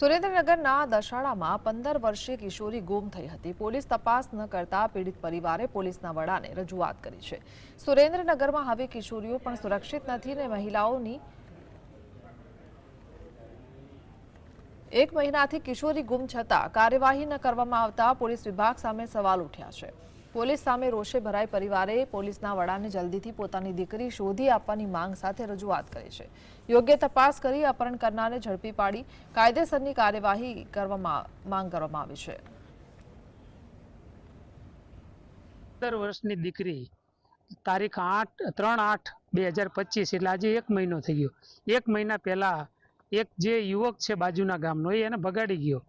સુરેન્દ્રનગરના દશાડામાં પંદર વર્ષીય કિશોરી ગુમ થઈ હતી. પોલીસ તપાસ ન કરતા પીડિત પરિવારે પોલીસના વડાને રજૂઆત કરી છે. સુરેન્દ્રનગરમાં હવે કિશોરીઓ પણ સુરક્ષિત નથી અને મહિલાઓની એક મહિનાથી કિશોરી ગુમ છતાં કાર્યવાહી ન કરવામાં આવતા પોલીસ વિભાગ સામે સવાલ ઉઠ્યા છે. પોલીસ સામે રોષે ભરાય પરિવારે પોલીસના વડાને જલ્દીથી પોતાની દીકરી શોધી આપવાની માંગ સાથે રજૂઆત કરી છે. યોગ્ય તપાસ કરી અપહરણ કરનારને ઝડપી પાડી કાયદેસરની કાર્યવાહી કરવામાં માંગ કરવામાં આવી છે. સત્તર વર્ષની દીકરી તારીખ આઠ, ત્રણ આઠ બે હજાર પચીસ, એટલે આજે એક મહિનો થઈ ગયો. એક મહિના પહેલાં એક જે યુવક છે બાજુના ગામનો, એ એને ભગાડી ગયો.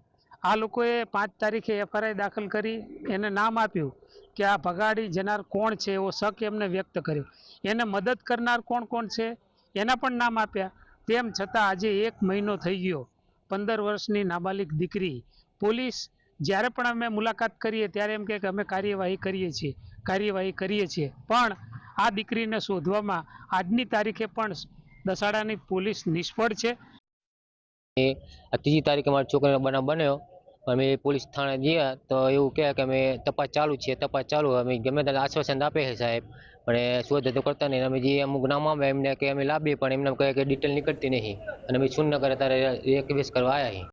આ લોકોએ પાંચ તારીખે એફઆરઆઈ દાખલ કરી, એને નામ આપ્યું. કે આ ભગાડી જનાર કોણ છે એવો શક એમને વ્યક્ત કર્યો. એને મદદ કરનાર કોણ કોણ છે? એના પણ નામ આપ્યા. તેમ છતાં આજે એક મહિનો થઈ ગયો. પંદર વર્ષની નાબાલિગ દીકરી. પોલીસ, જ્યારે પણ અમે મુલાકાત કરીએ ત્યારે એમ કે અમે કાર્યવાહી કરીએ છીએ, કાર્યવાહી કરીએ છીએ. પણ આ દીકરીને શોધવામાં આજની તારીખે પણ દસાડાની પોલીસ નિષ્ફળ છે. ત્રીજી તારીખે મારા છોકરીનો બનાવ બન્યો. અમે પોલીસ થાણે ગયા તો એવું કહે કે અમે તપાસ ચાલુ છે, તપાસ ચાલુ. અમે ગમે ત્યારે આશ્વાસન આપે છે સાહેબ. પણ શોધ તો કરતા નહીં. અમે જે અમુક નામ આવે એમને કે અમે લાવીએ પણ એમને કહે કે ડિટેલ નીકળતી નહીં. અને અમે સુનનગર અત્યારે કેસ કરવા આવ્યા છીએ.